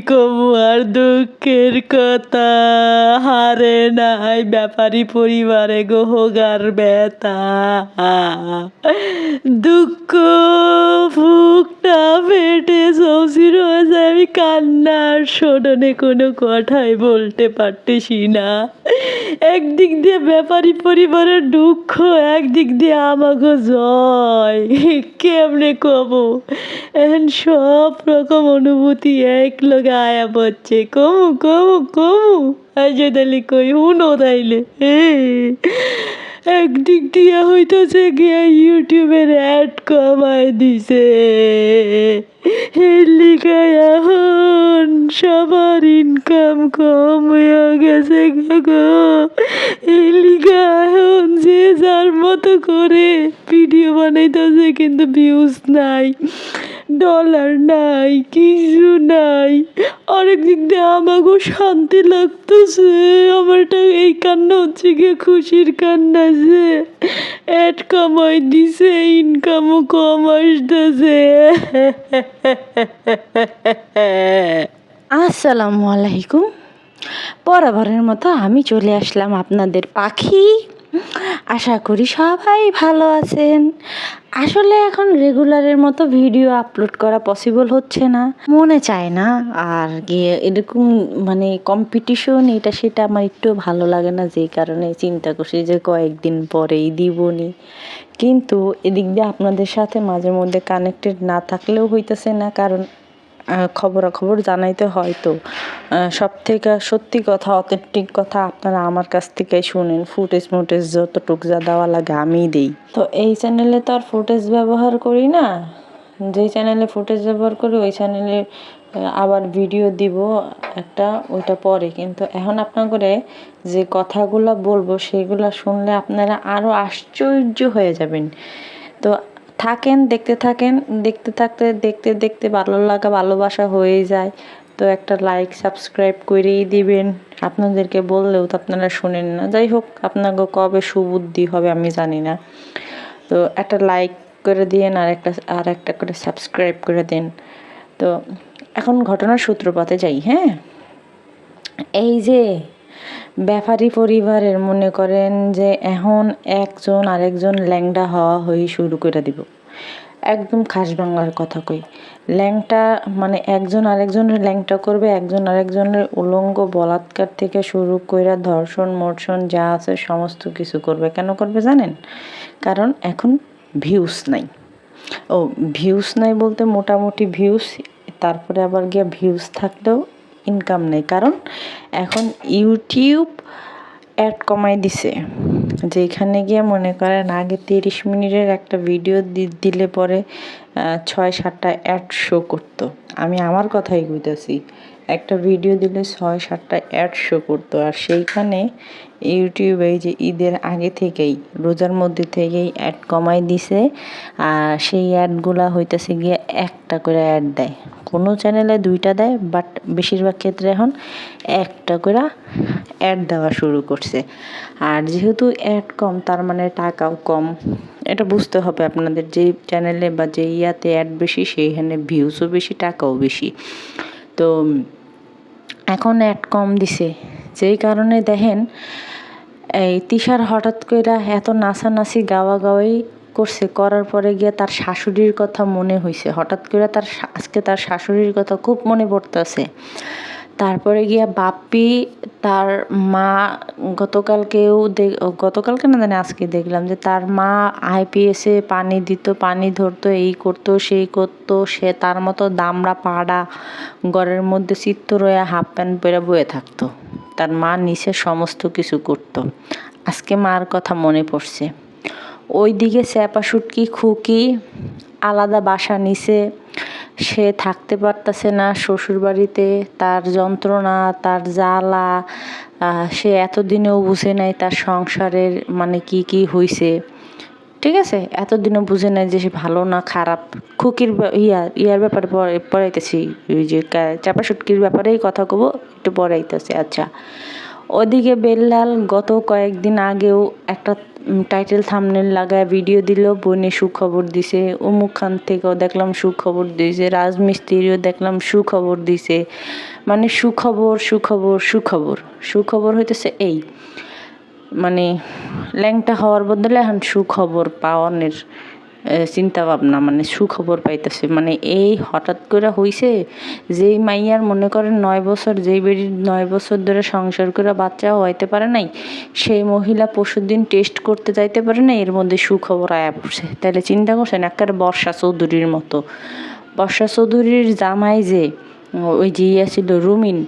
কমু আর দুঃখের কথা। হারে নাই ব্যাপারী পরিবারে গোহগার ব্যথা। দুঃখ ফুকটা ফেটে আমি কান্নার শোনে কোনো কথাই বলতে পারতেছি না। একদিক দিয়ে ব্যাপারী পরিবারের দুঃখ, একদিক দিয়ে আমাকে জয়। কেমনে কব? এখন সব রকম অনুভূতি এক লগে আয়া পড়ছে কমু কমু কমু। আজ তাহলে কই হুনো তাইলে। একদিক দিয়ে হইতেছে গিয়া ইউটিউবের অ্যাড কমায় দিছে। এর এখন সবার ইনকাম কম হয়ে গেছে গো এই এখন যে যার মতো করে ভিডিও বানাইতেছে কিন্তু ভিউজ নাই। ডলার নাই, কিছু নাই। আরেক দিক দিয়ে আমাকেও শান্তি লাগতেছে, আমার এটা এই কান্না হচ্ছে গিয়ে খুশির কান্না যে। অ্যাড কামাই দিছে ইনকামও কম আসতেছে। আসসালামু আলাইকুম। বরাবরের মতো আমি চলে আসলাম আপনাদের পাখি আশা করি সবাই ভালো আছেন। আসলে এখন রেগুলারের মতো ভিডিও আপলোড করা পসিবল হচ্ছে না। মনে চায় না আর গিয়ে এরকম মানে কম্পিটিশন এটা সেটা আমার একটু ভালো লাগে না যেই কারণে চিন্তা করছি যে কয়েকদিন পরেই দিবনি। কিন্তু এদিক দিয়ে আপনাদের সাথে মাঝে মধ্যে কানেক্টেড না থাকলেও হইতেছে না কারণ খবরাখবর জানাইতে হয় তো সব থেকে সত্যি কথা অথেন্টিক কথা আপনারা আমার কাছ থেকেই শুনেন। ফুটেজ মুটেজ যতটুক যা দেওয়া লাগে আমিই দিই। তো এই চ্যানেলে তো আর ফুটেজ ব্যবহার করি না। যেই চ্যানেলে ফুটেজ ব্যবহার করি, ওই চ্যানেলে আবার ভিডিও দিব একটা, ওইটা পরে। কিন্তু এখন আপনার করে যে কথাগুলো বলব, সেগুলো শুনলে আপনারা আরও আশ্চর্য হয়ে যাবেন। তো থাকেন, দেখতে থাকেন, দেখতে থাকতে, দেখতে দেখতে ভালো লাগা, ভালোবাসা হয়ে যায়। তো একটা লাইক সাবস্ক্রাইব করেই দিবেন। আপনাদেরকে বললেও তো আপনারা শোনেন না। যাই হোক, আপনাকে কবে সুবুদ্ধি হবে আমি জানি না। তো একটা লাইক করে দিন আর একটা আর একটা করে সাবস্ক্রাইব করে দিন। তো এখন ঘটনার সূত্রপাতে যাই হ্যাঁ? এই যে ব্যাপারী পরিবারের মনে করেন যে এখন একজন আরেকজন ল্যাংডা হওয়া হয়ে শুরু করে দিব। একদম খাস বাংলার কথা কই। ল্যাংটা মানে একজন আরেকজনের ল্যাংটা করবে, একজন আরেকজনের উলঙ্গ বলাৎকার থেকে শুরু করে ধর্ষণ, মর্ষণ যা আছে সমস্ত কিছু করবে। কেন করবে জানেন? কারণ এখন ভিউস নাই। ও ভিউস নাই বলতে মোটামুটি ভিউস তারপরে আবার গিয়ে ভিউস থাকলেও ইনকাম নেই। কারণ এখন ইউটিউব অ্যাড কমাই দিছে। যেখানে গিয়ে মনে করেন আগে তিরিশ মিনিটের একটা ভিডিও দিলে পরে ছয় সাতটা অ্যাড শো করতো। আমি আমার কথাই কইতেছি, একটা ভিডিও দিলে ছয় সাতটা অ্যাড শো করতো। আর সেইখানে ইউটিউবে যে ঈদের আগে থেকেই, রোজার মধ্যে থেকেই অ্যাড কমাই দিছে। আর সেই অ্যাডগুলা হইতেছে গিয়ে একটা করে অ্যাড দেয়। কোনো চ্যানেলে দুইটা দেয় বাট বেশিরভাগ ক্ষেত্রে এখন একটা করে অ্যাড দেওয়া শুরু করছে। আর যেহেতু অ্যাড কম, তার মানে টাকাও কম। এটা বুঝতে হবে আপনাদের, যে চ্যানেলে বা যে ইয়াতে অ্যাড বেশি, সেইখানে ভিউজও বেশি, টাকাও বেশি। তো এখন অ্যাড কম দিছে। যেই কারণে দেখেন, এই তিশার হঠাৎ করে এত নাচানাচি গাওয়া গাওয়াই করছে, করার পরে গিয়ে তার শাশুড়ির কথা মনে হয়েছে হঠাৎ করে তার আজকে তার শাশুড়ির কথা খুব মনে পড়তেছে। তারপরে গিয়া বাপ্পি তার মা, গতকালকেও গতকালকে না জানি আজকে দেখলাম যে তার মা আইপিএসে পানি দিত, পানি ধরতো, এই করতো, সেই করতো, সে তার মতো দামড়া পাড়া ঘরের মধ্যে চিত্ত রয়ে হাফ প্যান্ট পরে বয়ে থাকতো। তার মা নিচে সমস্ত কিছু করত। আজকে মার কথা মনে পড়ছে। ওই দিকে চ্যাপা শুটকি খুকি, আলাদা বাসা নিছে। সে থাকতে পারতেছে না শ্বশুরবাড়িতে, তার যন্ত্রণা, তার জ্বালা সে এতদিনেও বুঝে নাই তার সংসারের মানে কি কি হইছে। ঠিক আছে? এতদিনও বুঝে নাই যে সে ভালো না খারাপ। খুকির ইয়া, ইয়ার ব্যাপারে পড়াইতেছি। ওই যে চাপা সুটকির ব্যাপারেই কথা কব, একটু পড়াইতেছে আচ্ছা। ওদিকে বেল্লাল গত কয়েকদিন আগেও একটা টাইটেল থামনেল লাগায় ভিডিও দিল বনে সুখবর দিছে। অমুকখান থেকেও দেখলাম সুখবর দিছে। রাজমিস্ত্রিও দেখলাম সুখবর দিছে। মানে সুখবর সুখবর সুখবর। সুখবর হইতেছে এই। মানে ল্যাংটা হওয়ার বদলে এখন সুখবর পাওয়ানোর চিন্তা ভাবনা মানে সুখবর পাইতেছে। মানে এই হঠাৎ করে হইছে যেই মাইয়ার মনে করেন নয় বছর, যেই বেডির নয় বছর ধরে সংসার করে বাচ্চা হইতে পারে নাই, সেই মহিলা পরশুর দিন টেস্ট করতে যাইতে পারে না এর মধ্যে সুখবর আয়া পড়ছে। তাহলে চিন্তা করছেন, একেবারে বর্ষা চৌধুরীর মতো। বর্ষা চৌধুরীর জামাই যে ওই যে ইয়া ছিল রুমিন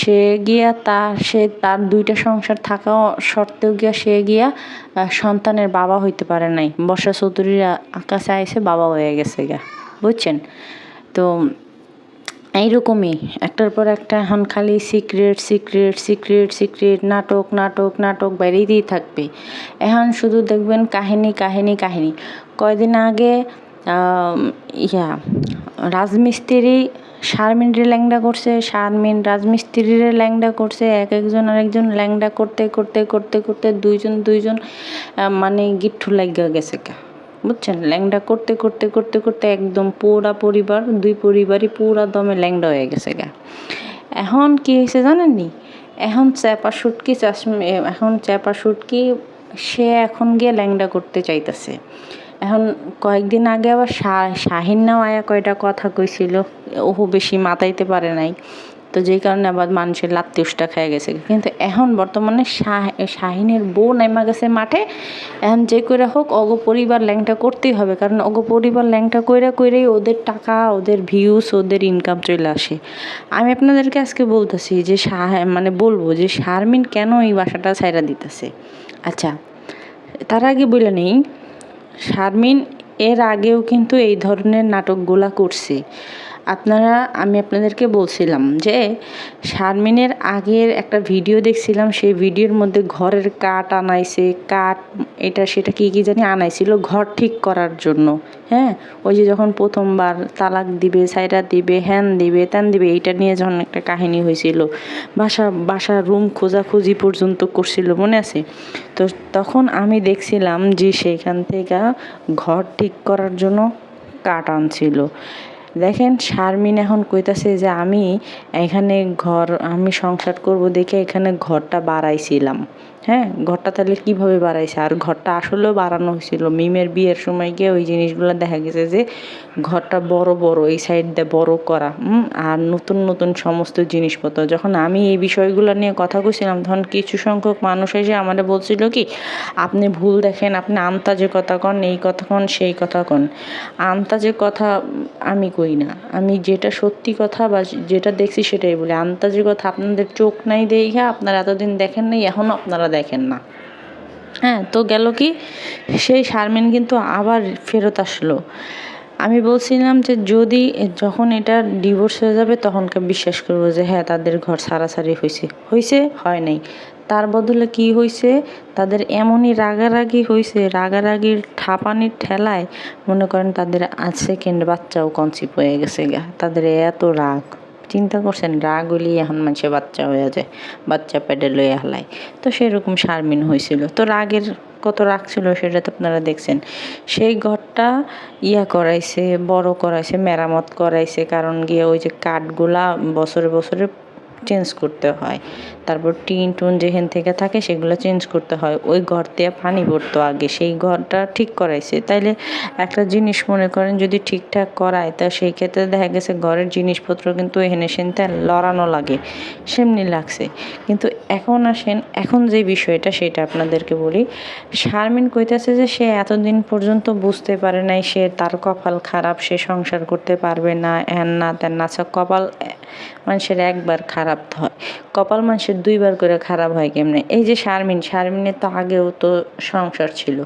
সে গিয়া তার সে তার দুইটা সংসার থাকা সত্ত্বেও গিয়া সে গিয়া সন্তানের বাবা হইতে পারে নাই। বর্ষা চৌধুরীর কাছে আইসে বাবা হয়ে গেছে গা। বুঝছেন? তো এইরকমই, একটার পর একটা এখন খালি সিক্রেট সিক্রেট সিক্রেট সিক্রেট নাটক নাটক নাটক বেরিয়েই থাকবে। এখন শুধু দেখবেন কাহিনী কাহিনী কাহিনী। কয়দিন আগে ইয়া, রাজমিস্ত্রি শারমিনরে ল্যাংডা করছে, শারমিন রাজমিস্ত্রিরে ল্যাংডা করছে, এক একজন আরেকজন ল্যাংডা করতে করতে করতে করতে দুইজন দুইজন মানে গিট্টু লাগিয়া গেছে কা বুঝছেন? ল্যাংডা করতে করতে করতে করতে একদম পুরা পরিবার, দুই পরিবারই পুরা দমে ল্যাংডা হয়ে গেছে গা। এখন কি হয়েছে জানেন নি? এখন চ্যাপা শুটকি চাশমি এখন চ্যাপা শুটকি সে এখন গিয়ে ল্যাংডা করতে চাইতেছে। এখন কয়েকদিন আগে আবার শাহিন নাও আয়া কয়টা কথা কইছিল, ওহু বেশি মাতাইতে পারে নাই। তো যেই কারণে আবার মানুষের লাত্তি উষ্টা খেয়ে গেছে। কিন্তু এখন বর্তমানে শাহ- শাহিনের বউ নেমা গেছে মাঠে, এখন যে করে হোক অগ পরিবার ল্যাংটা করতেই হবে। কারণ অগ পরিবার ল্যাংটা কইরা কইরেই ওদের টাকা, ওদের ভিউস ওদের ইনকাম চলে আসে। আমি আপনাদেরকে আজকে বলতেছি যে শাহ মানে বলব যে শারমিন কেন এই বাসাটা ছাইরা দিতেছে? আচ্ছা তার আগে বলে নেই শারমিন এর আগেও কিন্তু এই ধরনের নাটকগুলা করছে। আপনারা, আমি আপনাদেরকে বলছিলাম যে, শারমিনের আগের একটা ভিডিও দেখছিলাম, সেই ভিডিওর মধ্যে ঘরের কাঠ আনাইছে, কাঠ এটা সেটা কি কি জানি আনাইছিল ঘর ঠিক করার জন্য হ্যাঁ? ওই যে যখন প্রথমবার তালাক দিবে, সাইরা দিবে, হ্যান দিবে, ত্যান দিবে, এইটা নিয়ে যখন একটা কাহিনী হয়েছিল, বাসা বাসা রুম খোঁজাখুঁজি পর্যন্ত করছিল, মনে আছে? তো তখন আমি দেখছিলাম যে সেইখান থেকে ঘর ঠিক করার জন্য কাঠ আনছিল। দেখেন শারমিন এখন কইতাছে যে আমি এখানে ঘর, আমি সংসার করব দেখে এখানে ঘরটা বাড়াইছিলাম। হ্যাঁ ঘরটা তাহলে কীভাবে বাড়াইছে? আর ঘরটা আসলেও বাড়ানো হয়েছিল। মিমের বিয়ের সময় গিয়ে ওই জিনিসগুলো দেখা গেছে যে, ঘরটা বড় বড়, এই সাইড দিয়ে বড় করা আর নতুন নতুন সমস্ত জিনিসপত্র। যখন আমি এই বিষয়গুলো নিয়ে কথা কইছিলাম, তখন কিছু সংখ্যক মানুষ এসে আমাদের বলছিল কি, আপনি ভুল দেখেন, আপনি আমতাজে কথা কন, এই কথা কন, সেই কথা কন। আমতাজে কথা আমি কই না। আমি যেটা সত্যি কথা বা যেটা দেখছি সেটাই বলি। আন্তাজে কথা আপনাদের চোখ নাই দেখে আপনারা এতদিন দেখেন নাই এখনও আপনারা দেখেন। না। হ্যাঁ তো গেল কি? সেই শারমিন কিন্তু আবার ফেরত আসলো। আমি বলছিলাম যে যদি যখন এটা ডিভোর্স হয়ে যাবে তখনকার বিশ্বাস করব যে হ্যাঁ তাদের ঘর সারাসারি হয়েছে হয়েছে হয় নাই। তার বদলে কি হয়েছে তাদের এমনই রাগারাগি হয়েছে রাগারাগির ঠাপানির ঠেলায় মনে করেন তাদের আজ সেকেন্ড বাচ্চাও কনসিভ হয়ে গেছে গা। তাদের এত রাগ। চিন্তা করছেন, রাগ হলি এখন মানুষে বাচ্চা হয়ে যায়, বাচ্চা প্যাডে লইয়া হালায়। তো সেরকম শারমিন হয়েছিল। তো রাগের কত রাগ ছিল সেটা তো আপনারা দেখছেন। সেই ঘরটা ইয়া করাইছে, বড় করাইছে, মেরামত করাইছে, কারণ গিয়ে ওই যে কাঠগুলা বছরে বছরে চেঞ্জ করতে হয়। তারপর টিন টুন যেখান থেকে থাকে সেগুলো চেঞ্জ করতে হয়। ওই ঘর দিয়ে পানি পড়তো আগে। সেই ঘরটা ঠিক করাইছে। তাইলে একটা জিনিস মনে করেন যদি ঠিকঠাক করায়, তা সেই ক্ষেত্রে দেখা গেছে ঘরের জিনিসপত্র কিন্তু এখানে সেনতে লড়ানো লাগে। সেমনি লাগছে। কিন্তু এখন আসেন, এখন যে বিষয়টা সেটা আপনাদেরকে বলি। শারমিন কইতাছে যে সে এতদিন পর্যন্ত বুঝতে পারে নাই সে তার কপাল খারাপ, সে সংসার করতে পারবে না, এন না তেন না। আচ্ছা কপাল মানুষের একবার খারাপ হয়। কপাল মানুষের দুইবার করে খারাপ হয় কেমনে? এই যে শারমিন, শারমিনের তো আগেও তো সংসার ছিল,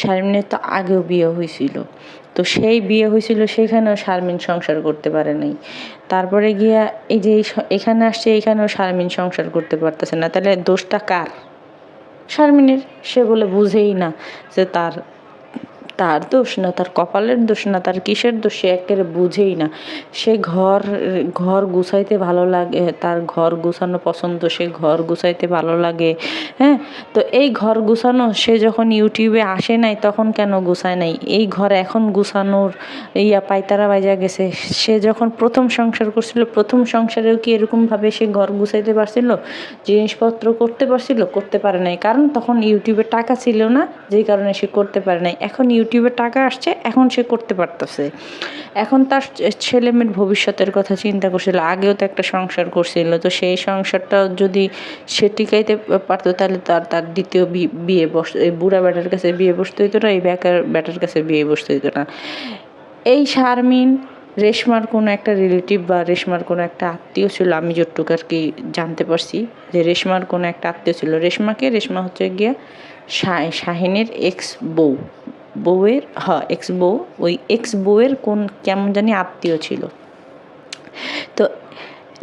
শারমিনের তো আগেও বিয়ে হয়েছিল তো সেই বিয়ে হয়েছিল সেখানেও শারমিন সংসার করতে পারে নাই। তারপরে গিয়া এই যে এখানে আসছে, এখানেও শারমিন সংসার করতে পারতেছে না। তাহলে দোষটা কার? শারমিনের? সে বলে বুঝেই না যে তার তার দোষ না, তার কপালের দোষ না, তার কিসের দোষ সে একেবারে বুঝেই না। সে ঘর ঘর গুছাইতে ভালো লাগে, তার ঘর গুছানো পছন্দ, সে ঘর গুছাইতে ভালো লাগে হ্যাঁ? তো এই ঘর গুছানো সে যখন ইউটিউবে আসে নাই, তখন কেন গুছায় নাই? এই ঘর এখন গুছানোর ইয়া পাইতারা বাজা গেছে। সে যখন প্রথম সংসার করছিল, প্রথম সংসারেও কি এরকমভাবে সে ঘর গুছাইতে পারছিল? জিনিসপত্র করতে পারছিল? করতে পারে নাই। কারণ তখন ইউটিউবে টাকা ছিল না, যেই কারণে সে করতে পারে নাই। এখন ইউটিউবে টাকা আসছে, এখন সে করতে পারতেছে। এখন তার ছেলে মেয়ের ভবিষ্যতের কথা চিন্তা করছিল, আগেও তো একটা সংসার করছিল, তো সেই সংসারটা যদি সে টিকাইতে পারতো, তাহলে তার তার দ্বিতীয় বিয়ে বস, এই বুড়া বেটার কাছে বিয়ে বসতে হইতো না, এই বেকার বেটার কাছে বিয়ে বসতে হইতো না। এই শারমিন, রেশমার কোনো একটা রিলেটিভ বা রেশমার কোনো একটা আত্মীয় ছিল, আমি যতটুকু আর কি জানতে পারছি যে রেশমার কোনো একটা আত্মীয় ছিল। রেশমাকে, রেশমা হচ্ছে গিয়া শাহিনের এক্স বউ। বউয়ের হ্যাঁ এক্স বউ, ওই এক্স বউয়ের কোন কেমন জানি আত্মীয় ছিল। তো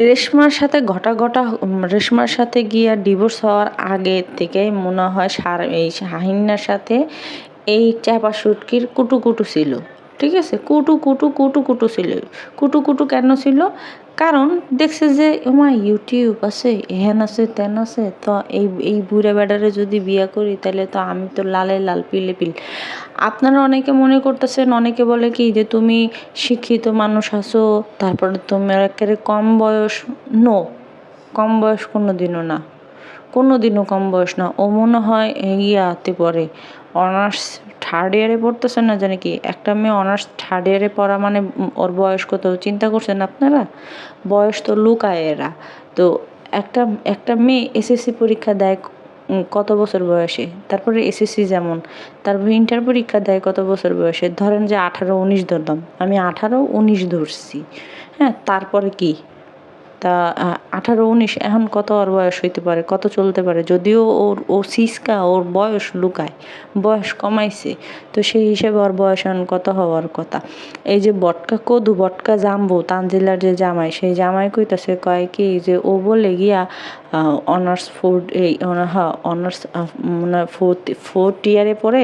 রেশমার সাথে ঘটা ঘটা রেশমার সাথে গিয়া ডিভোর্স হওয়ার আগে থেকে মনে হয় সার, এই শাহিনার সাথে এই চাপা সুটকির কুটু কুটু ছিল। ঠিক আছে? কুটু কুটু কুটু কুটু ছিল। কুটু কুটু কেন ছিল? কারণ দেখছে যে, ওমা ইউটিউব আছে, এহেন আছে, তেন আছে, তো এই এই বুড়া বেডারে যদি বিয়ে করি, তাহলে তো আমি তো লালে লাল পিলে পিল। আপনারা অনেকে মনে করতেছেন, অনেকে বলে কি যে তুমি শিক্ষিত মানুষ আছো, তারপরে তোমার একেবারে কম বয়স, নো, কম বয়স কোনো দিনও না। কোনো দিনও কম বয়স না। ও মনে হয় ইয়াতে পড়ে। অনার্স থার্ড ইয়ারে পড়তেছে না জানি কি, একটা মেয়ে অনার্স থার্ড ইয়ারে পড়া মানে ওর বয়স কত? চিন্তা করছেন আপনারা? বয়স তো লুকায় এরা। তো একটা একটা মেয়ে এসএসসি পরীক্ষা দেয় কত বছর বয়সে? তারপরে এসএসসি যেমন তারপর ইন্টার পরীক্ষা দেয় কত বছর বয়সে? ধরেন যে আঠারো উনিশ ধরলাম, আমি আঠারো উনিশ ধরছি। হ্যাঁ তারপরে কি? তা আঠারো উনিশ এখন কত ওর বয়স হইতে পারে? কত চলতে পারে? যদিও ওর, ও সিসকা, ওর বয়স লুকায়, বয়স কমাইছে, তো সেই হিসেবে ওর বয়স এখন কত হওয়ার কথা? এই যে বটকা কদু, বটকা জাম্বু, তানজিলার যে জামাই, সেই জামাই কইতাছে কয় কি যে ও বলে গিয়া অনার্স ফোর্থ এই হ্যাঁ অনার্স মানে ফোর্থ ফোর্থ ইয়ারে পড়ে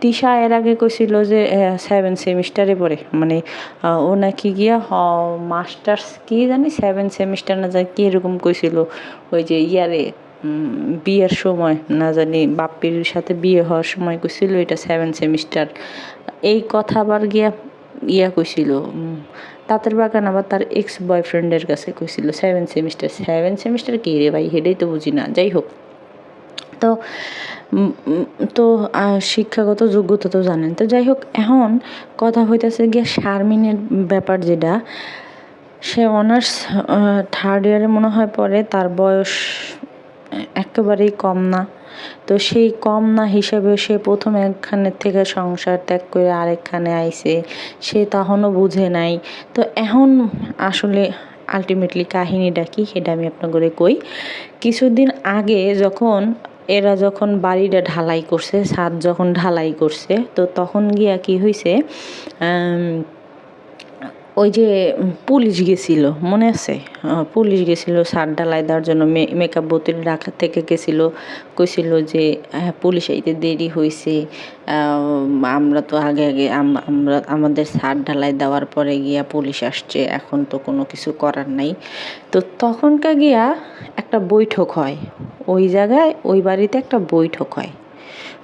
তিশা এর আগে কইছিল যে সেভেন সেমিস্টারে পড়ে মানে ও নাকি গিয়া মাস্টার্স কি জানি সেভেন সেমিস্টার না জানি কি এরকম কইছিল ওই যে ইয়ারে বিয়ের সময় না জানি বাপ্পির সাথে বিয়ে হওয়ার সময় কইছিল এটা সেভেন সেমিস্টার এই কথা আবার গিয়া ইয়া কইছিল উম, তাঁতের বাগান আবার তার এক্স বয়ফ্রেন্ডের কাছে কইছিল সেভেন সেমিস্টার সেভেন সেমিস্টার কি রে ভাই? হেডেই তো বুঝি না। যাই হোক, তো তো শিক্ষাগত যোগ্যতা তো জানেন। তো যাই হোক, এখন কথা হইতেছে গিয়ে শারমিনের ব্যাপার যেটা। সে অনার্স থার্ড ইয়ারে মনে হয় পরে তার বয়স একেবারেই কম না। তো সেই কম না হিসাবে সে প্রথম একখানের থেকে সংসার ত্যাগ করে আরেকখানে আইছে। সে তখনও বুঝে নাই। তো এখন আসলে আলটিমেটলি কাহিনীটা কি সেটা আমি আপনাদের কই। কিছুদিন আগে যখন, এরা যখন বাড়িটা ঢালাই করছে, ছাদ যখন ঢালাই করছে, তো তখন গিয়া কি হয়েছে ওই যে পুলিশ গেছিল, মনে আছে? পুলিশ গেছিল, সার ডালাই দেওয়ার জন্য মেকআপ বোতল রাখার থেকে গেছিল, কইছিল যে হ্যাঁ পুলিশ আইতে দেরি হয়েছে আমরা তো আগে আগে আম- আমরা, আমাদের সার ঢালাই দেওয়ার পরে গিয়া পুলিশ আসছে, এখন তো কোনো কিছু করার নাই। তো তখনকার গিয়া একটা বৈঠক হয়। ওই জায়গায়, ওই বাড়িতে একটা বৈঠক হয়।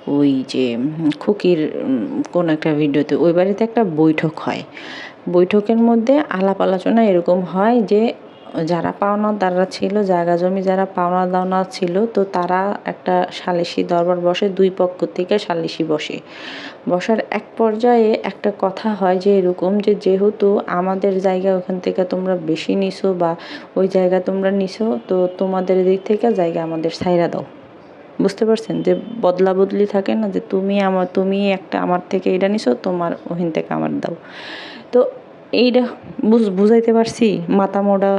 ওই যে খুকির কোন একটা ভিডিওতে ওই বাড়িতে একটা বৈঠক হয়। বৈঠকের মধ্যে আলাপ আলোচনা এরকম হয় যে যারা পাওনাদাররা ছিল, জায়গা জমি যারা পাওনা দাওনা ছিল, তো তারা একটা সালিশি দরবার বসে, দুই পক্ষ থেকে সালিশি বসে। বসার এক পর্যায়ে একটা কথা হয় যে এরকম যে যেহেতু আমাদের জায়গা ওখান থেকে তোমরা বেশি নিছো বা ওই জায়গা তোমরা নিছো, তো তোমাদের দিক থেকে জায়গা আমাদের সাইরা দাও। বুঝতে পারছেন? যে বদলা বদলি থাকে না যে তুমি আমার তুমি একটা আমার থেকে এটা নিছো, তোমার ওখান থেকে আমার দাও। তো এইটা বুঝ, বুঝাইতে পারছি মাথা মোড়া,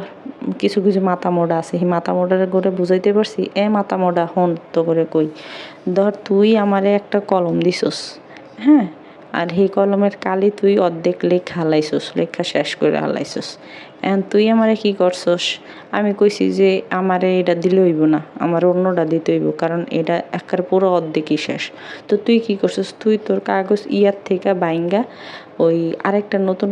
কিছু কিছু মাথা মোড়া আছে। সেই মাথা মোড়ার করে বুঝাইতে পারছি, এ মাথা মোড়া হন তো করে কই। ধর তুই আমারে একটা কলম দিছস হ্যাঁ? আর সেই কলমের কালি তুই অর্ধেক লেখা হালাইছস, লেখা শেষ করে হালাইছস। এখন তুই আমারে কি করছস? আমি কইছি যে আমারে এটা দিলে হইব না, আমার অন্যটা দিতে হইব, কারণ এটা একার পুরো অর্ধেকই শেষ। তো তুই কি করছস? তুই তোর কাগজ ইয়ার থেকে বাইঙ্গা ওই আরেকটা নতুন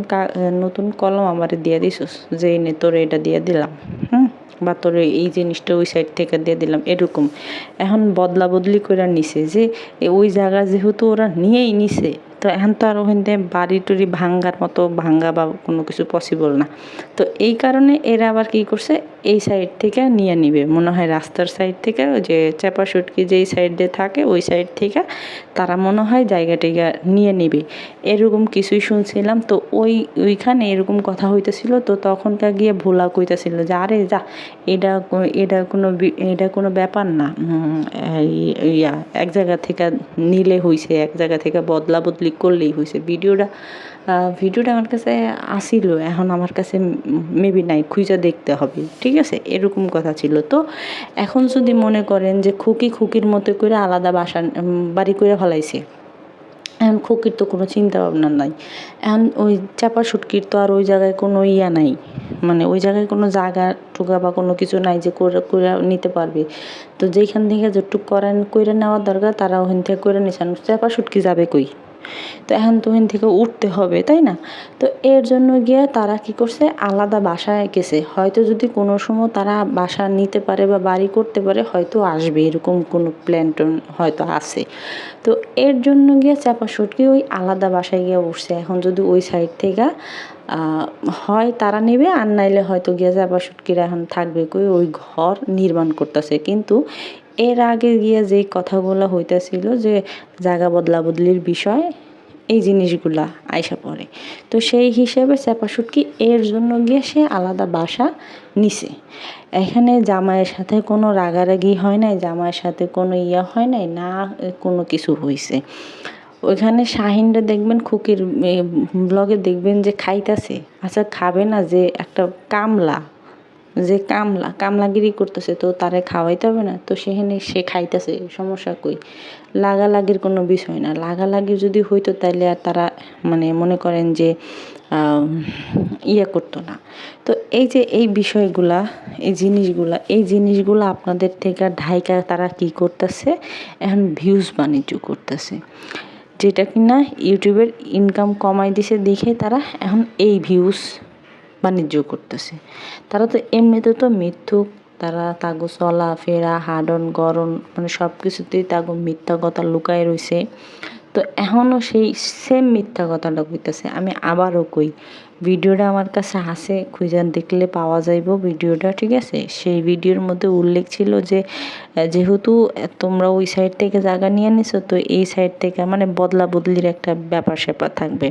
নতুন কলম আমারে দিয়ে দিছস, যে এনে তোর এটা দিয়ে দিলাম, হুম? বা তোর এই জিনিসটা ওই সাইড থেকে দিয়ে দিলাম, এরকম। এখন বদলা বদলি করে নিছে যে ওই জায়গা যেহেতু ওরা নিয়েই নিছে তো এখন তো আর ওখান বাড়ি টুড়ি ভাঙ্গার মতো ভাঙ্গা বা কোনো কিছু পসিবল না। তো এই কারণে এরা আবার কি করছে, এই সাইড থেকে নিয়ে নিবে। মনে হয় রাস্তার সাইড থেকে ওই যে চাপা সুটকি যেই সাইডে থাকে, ওই সাইড থেকে তারা মনে হয় জায়গা নিয়ে নিবে। এরকম কিছুই শুনছিলাম। তো ওই, ওইখানে এরকম কথা হইতেছিল। তো তখনকার গিয়ে ভোলা কইতেছিল যে, আরে যা, এটা এটা কোনো এটা কোনো ব্যাপার না। ইয়া, এক জায়গা থেকে নিলে হইছে, এক জায়গা থেকে বদলা বদলি করলেই হয়েছে। ভিডিওটা ভিডিওটা আমার কাছে আসিল, এখন আমার কাছে মেবি নাই, খুঁজে দেখতে হবে, ঠিক আছে? এরকম কথা ছিল। তো এখন যদি মনে করেন যে খুকি খুকির মতো করে আলাদা বাসা বাড়ি করে ফেলাইছে, এখন খুকির তো কোনো চিন্তা ভাবনা নাই। এখন ওই চাপা সুটকির তো আর ওই জায়গায় কোনো ইয়া নাই মানে ওই জায়গায় কোনো জায়গা টুকা বা কোনো কিছু নাই যে করে করে নিতে পারবে। তো যেখান থেকে যেটুক করেন করে নেওয়ার দরকার তারা ওখান থেকে করে নিছেন। চাপা সুটকি যাবে কই? তো এখন তো থেকে উঠতে হবে, তাই না? তো এর জন্য গিয়ে তারা কি করছে? আলাদা বাসায় গেছে। হয়তো যদি কোনো সময় তারা বাসা নিতে পারে বা বাড়ি করতে পারে, হয়তো আসবে। এরকম কোনো প্ল্যান হয়তো আছে। তো এর জন্য গিয়ে চাপা সুটকি ওই আলাদা বাসায় গিয়ে উঠছে। এখন যদি ওই সাইড থেকে হয় তারা নেবে, আর নাইলে হয়তো গিয়ে চাপা সুটকিরা এখন থাকবে কই? ওই ঘর নির্মাণ করতেছে। কিন্তু এর আগে গিয়ে যেই কথাগুলো হইতেছিল যে জায়গা বদলা বদলির বিষয়, এই জিনিসগুলা আইসা পড়ে। তো সেই হিসেবে চাপা সুটকি এর জন্য গিয়ে সে আলাদা বাসা নিছে। এখানে জামাইয়ের সাথে কোনো রাগারাগি হয় নাই, জামাইয়ের সাথে কোনো ইয়া হয় নাই, না কোনো কিছু হইছে। ওইখানে শাহিনরা দেখবেন খুকির ব্লগে দেখবেন যে খাইতাছে। আচ্ছা খাবে না যে একটা কামলা। যে কামলা, কামলাগিরি করতেছে, তো তারে খাওয়াইতে হবে না। তো সেখানে সে খাইতেছে, সমস্যা কই? লাগালাগির কোনো বিষয় না। লাগালাগি যদি হইতো তাহলে আর তারা মানে মনে করেন যে ইয়ে করতো না। তো এই যে এই বিষয়গুলা, এই জিনিসগুলা, এই জিনিসগুলো আপনাদের থেকে ঢাইকা তারা কি করতেছে? এখন ভিউজ বাণিজ্য করতেছে। যেটা কিনা ইউটিউবের ইনকাম কমাই দিছে দেখে তারা এখন এই ভিউজ বাণিজ্য করতেছে। তারা তো এমনিতে তো মিথ্যুক, তারা তাগো চলা ফেরা হাডন গরম মানে সব কিছুতেই তাগো মিথ্যা কথা লুকায় রইছে। তো এখনও সেই সেম মিথ্যা কথাটা কইতেছে। আমি আবারও কই, ভিডিওটা আমার কাছে আছে, খুঁজে দেখলে পাওয়া যাইব ভিডিওটা, ঠিক আছে? সেই ভিডিওর মধ্যে উল্লেখ ছিল যে, যেহেতু তোমরা ওই সাইড থেকে জায়গা নিয়ে নিছো, তো এই সাইড থেকে মানে বদলা বদলির একটা ব্যাপার স্যাপার থাকবে।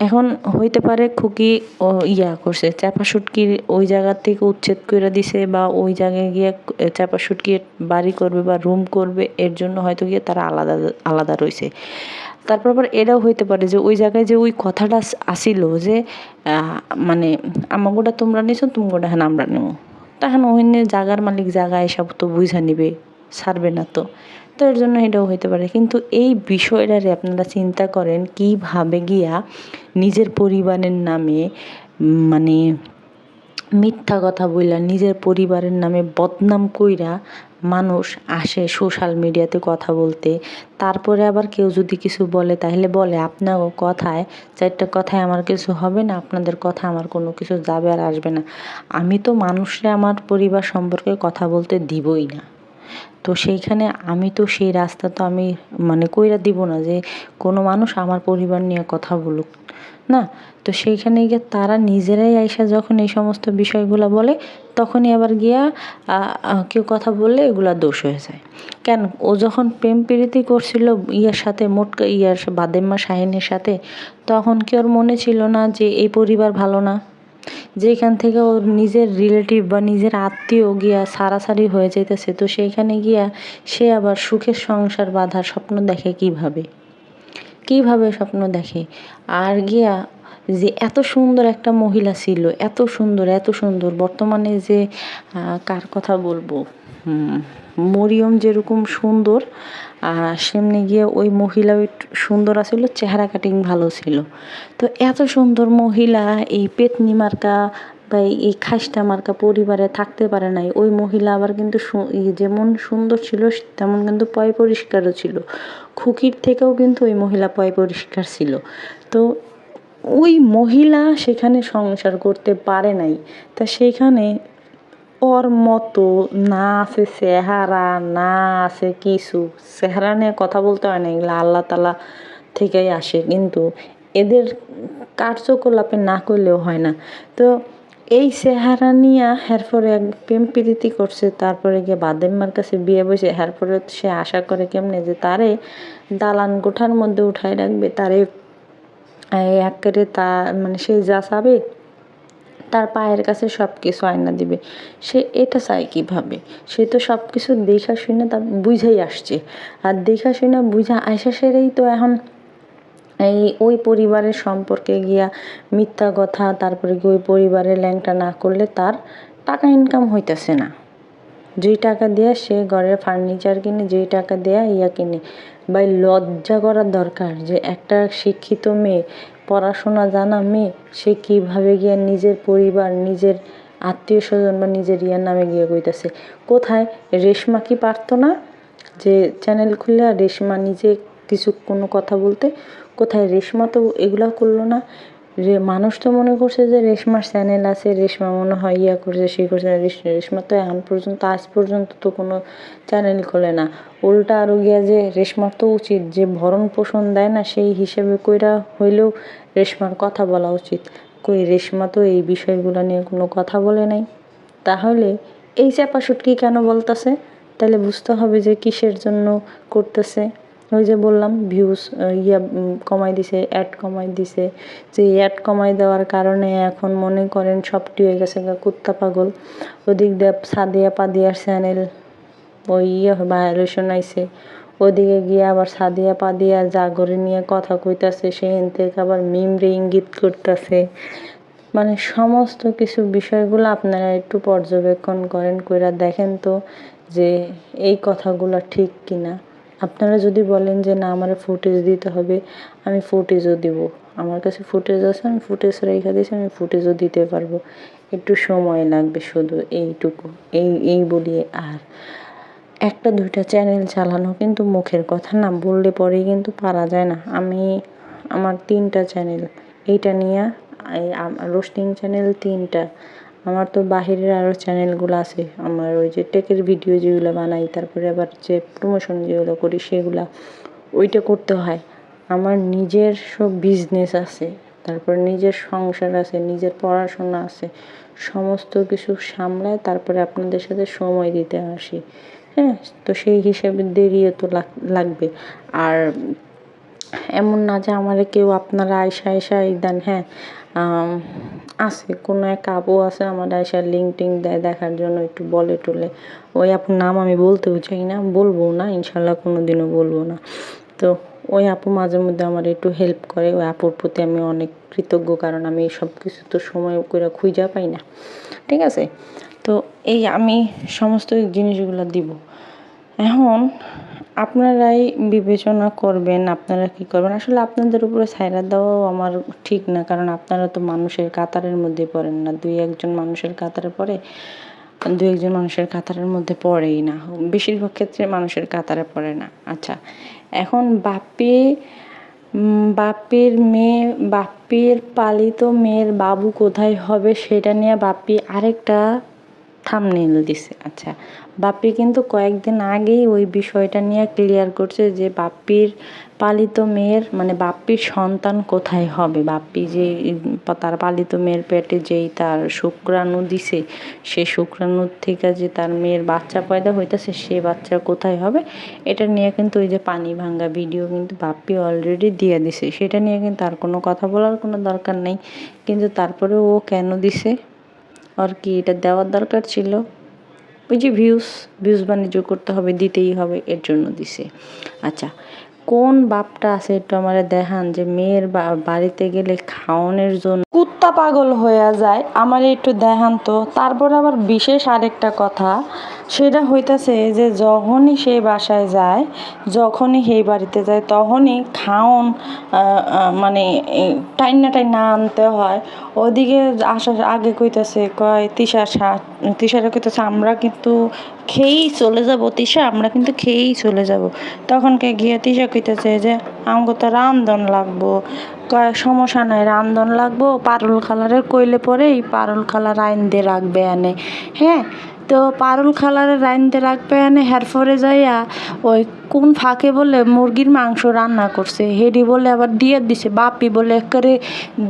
এখন হইতে পারে খুকি, ও, ইয়া করছে, চাপা সুটকির ওই জায়গা থেকে উচ্ছেদ করে দিছে বা ওই জায়গায় গিয়ে চাপা সুটকি বাড়ি করবে বা রুম করবে, এর জন্য হয়তো গিয়ে তারা আলাদা আলাদা রয়েছে তারপর আবার এটাও হইতে পারে যে ওই জায়গায় যে ওই কথাটা আস- আসিল যে মানে আমাগোটা তোমরা নিছো, তুমগোটা হ্যাঁ আমরা নেব তখন ওখানে জাগার মালিক জায়গা এসব তো বুঝা নিবে ছাড়বে না তো। তো এর জন্য এটাও হইতে পারে। কিন্তু এই বিষয়টারে আপনারা চিন্তা করেন কীভাবে গিয়া নিজের পরিবারের নামে মানে মিথ্যা কথা বইলা নিজের পরিবারের নামে বদনাম কইরা মানুষ আসে সোশ্যাল মিডিয়াতে কথা বলতে। তারপরে আবার কেউ যদি কিছু বলে, তাহলে বলে আপনার কথায়, চারটা কথায় আমার কিছু হবে না, আপনাদের কথা আমার কোনো কিছু যাবে আর আসবে না। আমি তো মানুষরা আমার পরিবার সম্পর্কে কথা বলতে দিবই না। তো সেইখানে আমি তো সেই রাস্তা তো আমি মানে কইরা দিব না যে কোনো মানুষ আমার পরিবার নিয়ে কথা বলুক, না? তো সেইখানে গিয়ে তারা নিজেরাই আইসা যখন এই সমস্ত বিষয়গুলো বলে, তখনই আবার গিয়া কেউ কথা বললে এগুলা দোষ হয়ে যায়। কেন? ও যখন প্রেম প্রীতি করছিল ইয়ার সাথে, মোটকা ইয়ার বাদেম্মা শাহিনের সাথে, তখন কি ওর মনে ছিল না যে এই পরিবার ভালো না? যেখান থেকে ওর নিজের রিলেটিভ বা নিজের আত্মীয় গিয়া সারাসারি হয়ে যাইতেছে, তো সেইখানে গিয়া সে আবার সুখের সংসার বাঁধার স্বপ্ন দেখে কীভাবে? কীভাবে স্বপ্ন দেখে? আর গিয়া যে এত সুন্দর একটা মহিলা ছিল, এত সুন্দর এত সুন্দর, বর্তমানে যে কার কথা বলব? মরিয়ম যেরকম সুন্দর, আর সেমনি গিয়ে ওই মহিলাও একটু সুন্দর আছিল চেহারা কাটিং ভালো ছিল। তো এত সুন্দর মহিলা, এই পেতনি মার্কা বা এই খাসটা মার্কা পরিবারে থাকতে পারে নাই। ওই মহিলা আবার কিন্তু যেমন সুন্দর ছিল, তেমন কিন্তু পয় পরিষ্কারও ছিল। খুকির থেকেও কিন্তু ওই মহিলা পয় পরিষ্কার ছিল। তো ওই মহিলা সেখানে সংসার করতে পারে নাই। তা সেইখানে ওর মতো না আছে চেহারা না আছে কিছু চেহারা নিয়ে কথা বলতে হয় না, এগুলো আল্লাহ তালা থেকেই আসে। কিন্তু এদের কার্যকলাপে না করলেও হয় না। তো এই চেহারা নিয়ে এরপরে এক প্রেম প্রীতি করছে, তারপরে গিয়ে বাদেম্মার কাছে বিয়ে বসে, এরপরে সে আশা করে কেমনে যে তারে দালান কোঠার মধ্যে উঠায় রাখবে, তারে এই একেবারে তা মানে সে যা চাবে তার পায়ের কাছে সব কিছু আয়না দিবে। সে এটা চায় কীভাবে? সে তো সব কিছু দেখা শুনে তা বুঝেই আসছে। আর দেখা শুনে বুঝা আইসা সেরেই তো এখন এই ওই পরিবারের সম্পর্কে গিয়া মিথ্যা কথা, তারপরে গিয়ে ওই পরিবারের ল্যাংটা না করলে তার টাকা ইনকাম হইতেছে না। যেই টাকা দিয়ে সে ঘরের ফার্নিচার কিনে, যেই টাকা দেয়া ইয়া কিনে। বা লজ্জা করার দরকার যে একটা শিক্ষিত মেয়ে পড়াশোনা জানা মেয়ে, সে কীভাবে গিয়ে নিজের পরিবার, নিজের আত্মীয় স্বজন বা নিজের ইয়ার নামে গিয়ে কইতাছে? কোথায়? রেশমা কি পারতো না? যে চ্যানেল খুললে রেশমা নিজে কিছু কোনো কথা বলতে? কোথায়? রেশমা তো এগুলা করল না। রে মানুষ তো মনে করছে যে রেশমার চ্যানেল আছে, রেশমা মনে হয় ইয়া করছে, সে করছে রেশ- রেশমা তো এখন পর্যন্ত, আজ পর্যন্ত তো কোনো চ্যানেল খোলে না। উল্টা আরও গিয়া যে রেশমার তো উচিত, যে ভরণ পোষণ দেয় না, সেই হিসেবে কইরা হইলেও রেশমার কথা বলা উচিত। কই রেশমা তো এই বিষয়গুলো নিয়ে কোনো কথা বলে নাই। তাহলে এই চাপাশুটকি কেন বলতেছে? তাহলে বুঝতে হবে যে কিসের জন্য করতেছে। ওই যে বললাম ভিউজ ইয়া কমাই দিছে অ্যাড কমাই দিছে। যে অ্যাড কমাই দেওয়ার কারণে এখন মনে করেন সবটি হয়ে গেছে কুত্তা পাগল। ওদিক দিয়ে সাদিয়া পাদিয়ার চ্যানেল ওই ইয়ে ভায়োলেশন আইছে। ওদিকে গিয়ে আবার সাদিয়া পাদিয়া জাগরে নিয়ে কথা কইতাছে সেখান থেকে আবার মিমরে ইঙ্গিত করতেছে। মানে সমস্ত কিছু বিষয়গুলো আপনারা একটু পর্যবেক্ষণ করেন, কইরা দেখেন তো যে এই কথাগুলো ঠিক কিনা। আপনারা যদি বলেন যে, না, আমার ফুটেজ দিতে হবে, আমি ফুটেজও দিব। আমার কাছে ফুটেজ আছে, আমি ফুটেজ রেখে দিয়েছি, আমি ফুটেজও দিতে পারব। একটু সময় লাগবে শুধু এইটুকু, এই এই বলিয়ে আর। একটা দুইটা চ্যানেল চালানো কিন্তু মুখের কথা না, বললে পরেই কিন্তু পারা যায় না। আমি আমার তিনটা চ্যানেল এইটা নিয়ে রোস্টিং চ্যানেল তিনটা। আমার তো বাহিরের আরও চ্যানেলগুলো আছে। আমার ওই যে টেকের ভিডিও যেগুলো বানাই, তারপরে আবার যে প্রমোশন যেগুলো করি সেগুলা, ওইটা করতে হয়। আমার নিজের সব বিজনেস আছে, তারপর নিজের সংসার আছে, নিজের পড়াশোনা আছে, সমস্ত কিছু সামলায় তারপরে আপনাদের সাথে সময় দিতে আসি। হ্যাঁ তো সেই হিসাবে দেরিও তো লাগ- লাগবে। আর এমন না যে আমারে কেউ আপনারা আয়সা আয়সা এই দেন হ্যাঁ। আছে, কোনো এক আপু আছে আমার আয়সা লিঙ্ক টিঙ্ক দেয় দেখার জন্য, একটু বলে টলে। ওই আপুর নাম আমি বলতেও চাই না, বলব না, ইনশাল্লাহ কোনো দিনও বলব না। তো ওই আপু মাঝে মধ্যে আমার একটু হেল্প করে, ওই আপুর প্রতি আমি অনেক কৃতজ্ঞ, কারণ আমি সব কিছু তো সময় করে খুঁজা পাই না। ঠিক আছে? তো এই আমি সমস্ত জিনিসগুলো দিব। এখন আপনারাই বিবেচনা করবেন, আপনারা কি করবেন? আসলে আপনাদের উপরে ছাইরা দেওয়াও আমার ঠিক না, কারণ আপনারা তো মানুষের কাতারের মধ্যে পড়েন না। দুই একজন মানুষের কাতারে পড়ে দু একজন মানুষের কাতারের মধ্যে পড়েই না। বেশিরভাগ ক্ষেত্রে মানুষের কাতারে পড়ে না। আচ্ছা এখন বাপে বাপের মেয়ে বাপের পালিত মেয়ের বাবু কোথায় হবে সেটা নিয়ে বাপি আরেকটা থামনেল দিছে। আচ্ছা বাপ্পি কিন্তু কয়েকদিন আগেই ওই বিষয়টা নিয়ে ক্লিয়ার করছে যে বাপ্পির পালিত মেয়ের মানে বাপ্পির সন্তান কোথায় হবে? বাপ্পি যে, তার পালিত মেয়ের পেটে যেই তার শুক্রাণু দিছে, সে শুক্রাণুর থেকে যে তার মেয়ের বাচ্চা পয়দা হইতেছে, সে বাচ্চা কোথায় হবে? এটা নিয়ে কিন্তু ওই যে পানি ভাঙ্গা ভিডিও কিন্তু বাপ্পি অলরেডি দিয়ে দিছে। সেটা নিয়ে কিন্তু আর কোনো কথা বলার কোনো দরকার নেই। কিন্তু তারপরে ও কেন দিছে? আর কি এটা দেওয়ার দরকার ছিল? ওই যে ভিউস ভিউস বাণিজ্য করতে হবে, দিতেই হবে, এর জন্য দিছে। আচ্ছা কোন বাপটা আছে একটু আমার দেখান যে মেয়ের বাড়িতে গেলে খাওয়ানোর জন্য কুত্তা পাগল হয়ে যায়, আমার একটু দেখান তো। তারপর আবার বিশেষ আরেকটা কথা সেটা হইতাছে যে যখনই সে বাসায় যায়, যখনই সেই বাড়িতে যায়, তখনই খাওন মানে টাইনা টাইনা আনতে হয়। ওদিকে আসার আগে কইতাছে, কয়, তিশা তিশারে কইতাছে, আমরা কিন্তু খেয়েই চলে যাব, তিশা, আমরা কিন্তু খেয়েই চলে যাব। তখনকে গিয়ে তিশা কইতেছে যে আমাকে তো রান্ধন লাগবো। কয়, সমস্যা নাই, রান্ধন লাগবো, পারুল খালারের কইলে পরেই পারুল খালার আইন দিয়ে রাখবে আনে হ্যাঁ তো পারুল খালারে রাইনতে রাখবে এনে হেরফরে যাইয়া ওই কোন ফাঁকে বলে মুরগির মাংস রান্না করছে। হেডি বলে আবার দিয়ে দিছে, বাপি বলে করে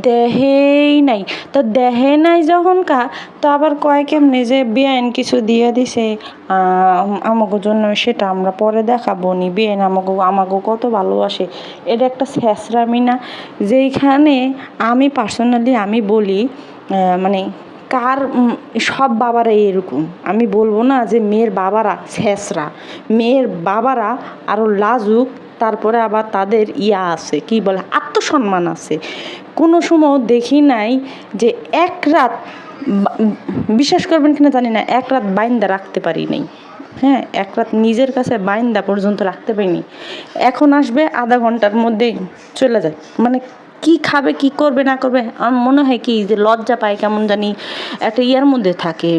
দেহেই নাই। তো দেহে নাই যখন কা, তো আবার কয় কেমনে যে বেআইন কিছু দিয়ে দিছে আমাকে জন্য সেটা আমরা পরে দেখাবো নি বেআইন আমাকে আমাকে কত ভালোবাসে। এটা একটা স্যাঁচরামি না। যেইখানে আমি পার্সোনালি আমি বলি মানে কার সব বাবারা এরকম। আমি বলব না যে মেয়ের বাবারা ছেঁচড়া মেয়ের বাবারা আরও লাজুক, তারপরে আবার তাদের ইয়া আছে, কি বলে, আত্মসম্মান আছে। কোনো সময় দেখি নাই যে এক রাত বিশ্বাস করবেন কিনা জানি না, এক রাত বাইন্দা রাখতে পারি নাই। হ্যাঁ এক রাত নিজের কাছে বাইন্দা পর্যন্ত রাখতে পারিনি। এখন আসবে আধা ঘণ্টার মধ্যেই চলে যায়। মানে কি খাবে, কি করবে, না করবে, আমার মনে হয় কি যে লজ্জা পায় কেমন জানি একটা ইয়ার মধ্যে থাকে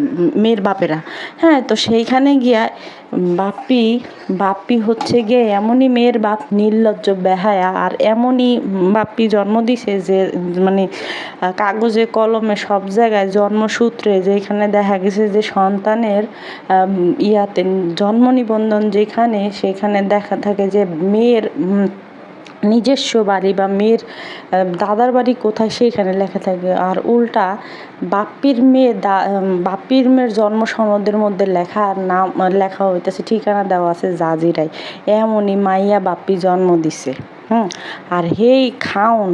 মেয়ের বাপেরা। হ্যাঁ তো সেইখানে গিয়া বাপ্পি বাপ্পি হচ্ছে গিয়ে এমনই মেয়ের বাপ, নির্লজ্জ, বেহায়া, আর এমনই বাপ্পি জন্ম দিছে যে মানে কাগজে, কলমে, সব জায়গায় জন্মসূত্রে যেখানে দেখা গেছে যে সন্তানের ইয়াতে জন্ম নিবন্ধন যেখানে, সেখানে দেখা থাকে যে মেয়ের নিজস্ব বাড়ি বা মেয়ের দাদার বাড়ি কোথায় সেইখানে লেখা থাকে। আর উল্টা বাপ্পির মেয়ে দা বাপ্পির মেয়ের জন্ম সনদের মধ্যে লেখা নাম, লেখা হইতেছে, ঠিকানা দেওয়া আছে জাজিরাই এমনই মাইয়া বাপ্পি জন্ম দিছে, হুম? আর হেই খাউন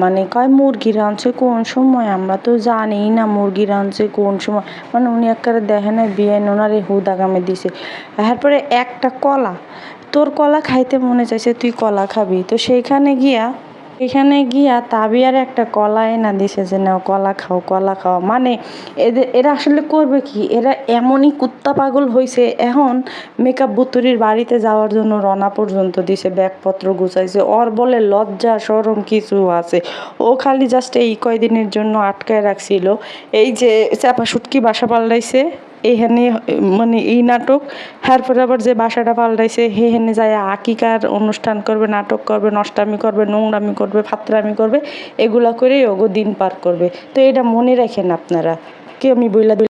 মানে কয় মুরগি রাঁধছে, কোন সময়? আমরা তো জানিই না মুরগি রাঁধছে কোন সময়। মানে উনি একবারে দেখে না বিয়ে ওনার হুদাগামে দিছে। তারপরে একটা কলা তোর কলা খাইতে মনে চাইছে, তুই কলা খাবি। তো সেইখানে গিয়া এখানে গিয়া তাবিয়ার একটা কলা এনা দিছে যে, নাও, কলা খাও কলা খাও। মানে এদের এরা আসলে করবে কি? এরা এমনই কুত্তা পাগল হয়েছে এখন মেকআপ বুতুরির বাড়িতে যাওয়ার জন্য রনা পর্যন্ত দিছে, ব্যাগপত্র গুছাইছে। ওর বলে লজ্জা সরম কিছু আছে। ও খালি জাস্ট এই কয়দিনের জন্য আটকায় রাখছিল। এই যে চাপা সুটকি বাসা পাল্টাইছে। এইখানে মানে এই নাটক তারপরে আবার যে বাসাটা পাল্টাইছে হেহেনে যায় আকিকার অনুষ্ঠান করবে, নাটক করবে, নষ্টামি করবে, নোংরামি করবে, ফাতরামি করবে, এগুলা করেই ওগো দিন পার করবে। তো এটা মনে রাখেন আপনারা। কি আমি বইলা